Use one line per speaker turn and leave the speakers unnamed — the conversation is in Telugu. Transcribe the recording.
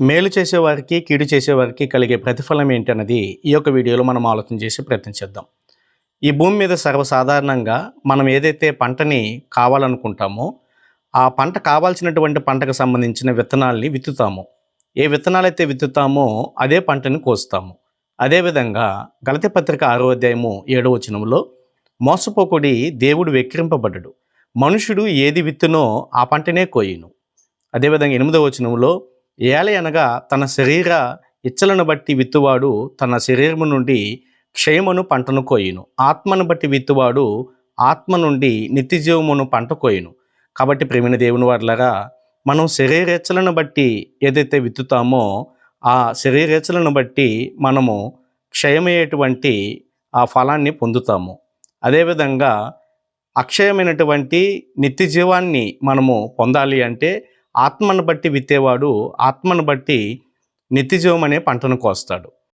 మేలు చేసేవారికి కీడు చేసేవారికి కలిగే ప్రతిఫలం ఏంటన్నది ఈ యొక్క వీడియోలో మనం ఆలోచన చేసి ప్రయత్నించేద్దాం ఈ భూమి మీద సర్వసాధారణంగా మనం ఏదైతే పంటని కావాలనుకుంటామో ఆ పంట కావాల్సినటువంటి పంటకు సంబంధించిన విత్తనాల్ని విత్తుతాము. ఏ విత్తనాలైతే విత్తుతామో అదే పంటని కోస్తాము. అదేవిధంగా గలతి పత్రిక ఆరో అధ్యాయము ఏడో వచనంలో మోసపోకుడి దేవుడు వెక్కిరింపబడ్డడు. మనుషుడు ఏది విత్తునో ఆ పంటనే కోయును. అదేవిధంగా ఎనిమిదో వచనంలో ఏల అనగా తన శరీర ఇచ్చలను బట్టి విత్తువాడు తన శరీరము నుండి క్షయమును పంటను కోయును. ఆత్మను బట్టి విత్తువాడు ఆత్మ నుండి నిత్యజీవమును పంట కోయును. కాబట్టి ప్రేమిన దేవుని వారులరా మనం శరీరేచ్చలను బట్టి ఏదైతే విత్తుతామో ఆ శరీరేచ్చలను బట్టి మనము క్షయమయ్యేటువంటి ఆ ఫలాన్ని పొందుతాము. అదేవిధంగా అక్షయమైనటువంటి నిత్య జీవాన్ని మనము పొందాలి అంటే ఆత్మను బట్టి విత్తేవాడు ఆత్మను బట్టి నిత్యజీవం అనే పంటను కోస్తాడు.